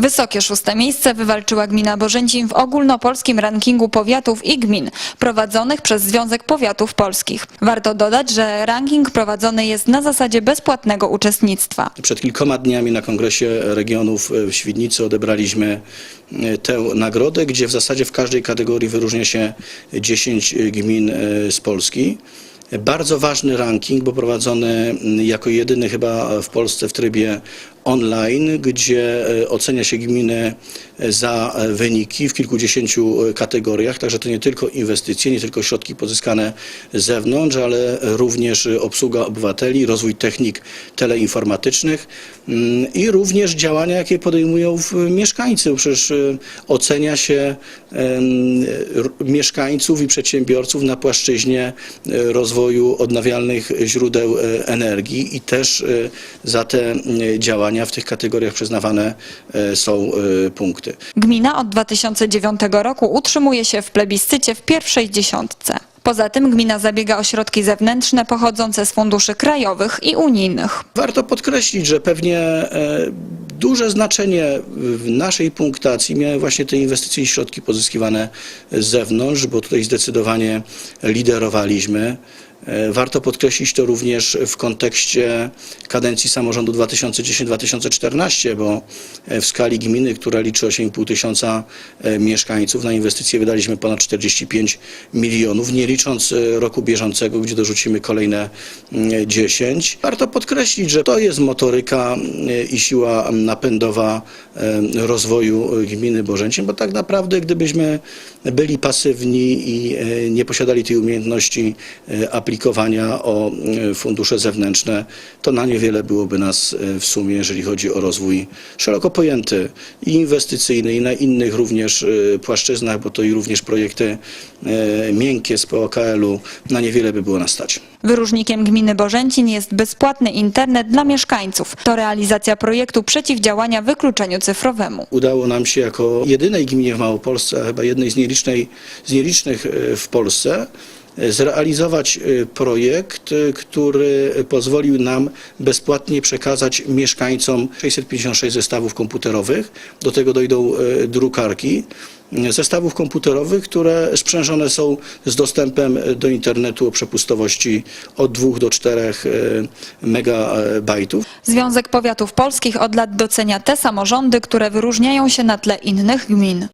Wysokie szóste miejsce wywalczyła gmina Bożęcin w ogólnopolskim rankingu powiatów i gmin prowadzonych przez Związek Powiatów Polskich. Warto dodać, że ranking prowadzony jest na zasadzie bezpłatnego uczestnictwa. Przed kilkoma dniami na Kongresie Regionów w Świdnicy odebraliśmy e, tę nagrodę, gdzie w zasadzie w każdej kategorii wyróżnia się 10 gmin e, z Polski. Bardzo ważny ranking, bo prowadzony jako jedyny chyba w Polsce w trybie online, gdzie e, ocenia się gminy za e, wyniki w kilkudziesięciu e, kategoriach, także to nie tylko inwestycje, nie tylko środki pozyskane z zewnątrz, ale również obsługa obywateli, rozwój technik teleinformatycznych mm, i również działania, jakie podejmują mieszkańcy. Przecież e, ocenia się mieszkańców i przedsiębiorców na płaszczyźnie e, rozwoju odnawialnych źródeł e, energii i też e, za te e, działania w tych kategoriach przyznawane są punkty. Gmina od 2009 roku utrzymuje się w plebiscycie w pierwszej dziesiątce. Poza tym gmina zabiega o środki zewnętrzne pochodzące z funduszy krajowych i unijnych. Warto podkreślić, że pewnie duże znaczenie w naszej punktacji miały właśnie te inwestycje i środki pozyskiwane z zewnątrz, bo tutaj zdecydowanie liderowaliśmy. E, Warto podkreślić to również w kontekście kadencji samorządu 2010-2014, bo e, w skali gminy, która liczy 8,5 tysiąca e, mieszkańców, na inwestycje wydaliśmy ponad 45 milionów, nie licząc roku bieżącego, gdzie dorzucimy kolejne mm, 10. Warto podkreślić, że to jest motoryka i siła napędowa rozwoju gminy Bożęcin, bo tak naprawdę gdybyśmy byli pasywni i nie posiadali tej umiejętności e, aplikowania o e, fundusze zewnętrzne, to na niewiele byłoby nas e, w sumie, jeżeli chodzi o rozwój szeroko pojęty i inwestycyjny i na innych również e, płaszczyznach, bo to i również projekty miękkie z POKL-u, na niewiele by było nas stać. Wyróżnikiem gminy Bożęcin jest bezpłatny internet dla mieszkańców. To realizacja projektu przeciwdziałania wykluczeniu cyfrowemu. Udało nam się jako jedynej gminie w Małopolsce, a chyba jednej z, nielicznej, z nielicznych w Polsce, zrealizować e, projekt, e, który pozwolił nam bezpłatnie przekazać mieszkańcom 656 zestawów komputerowych. Do tego dojdą e, drukarki zestawów komputerowych, które sprzężone są z dostępem do internetu o przepustowości od 2 do 4 megabajtów. Związek Powiatów Polskich od lat docenia te samorządy, które wyróżniają się na tle innych gmin.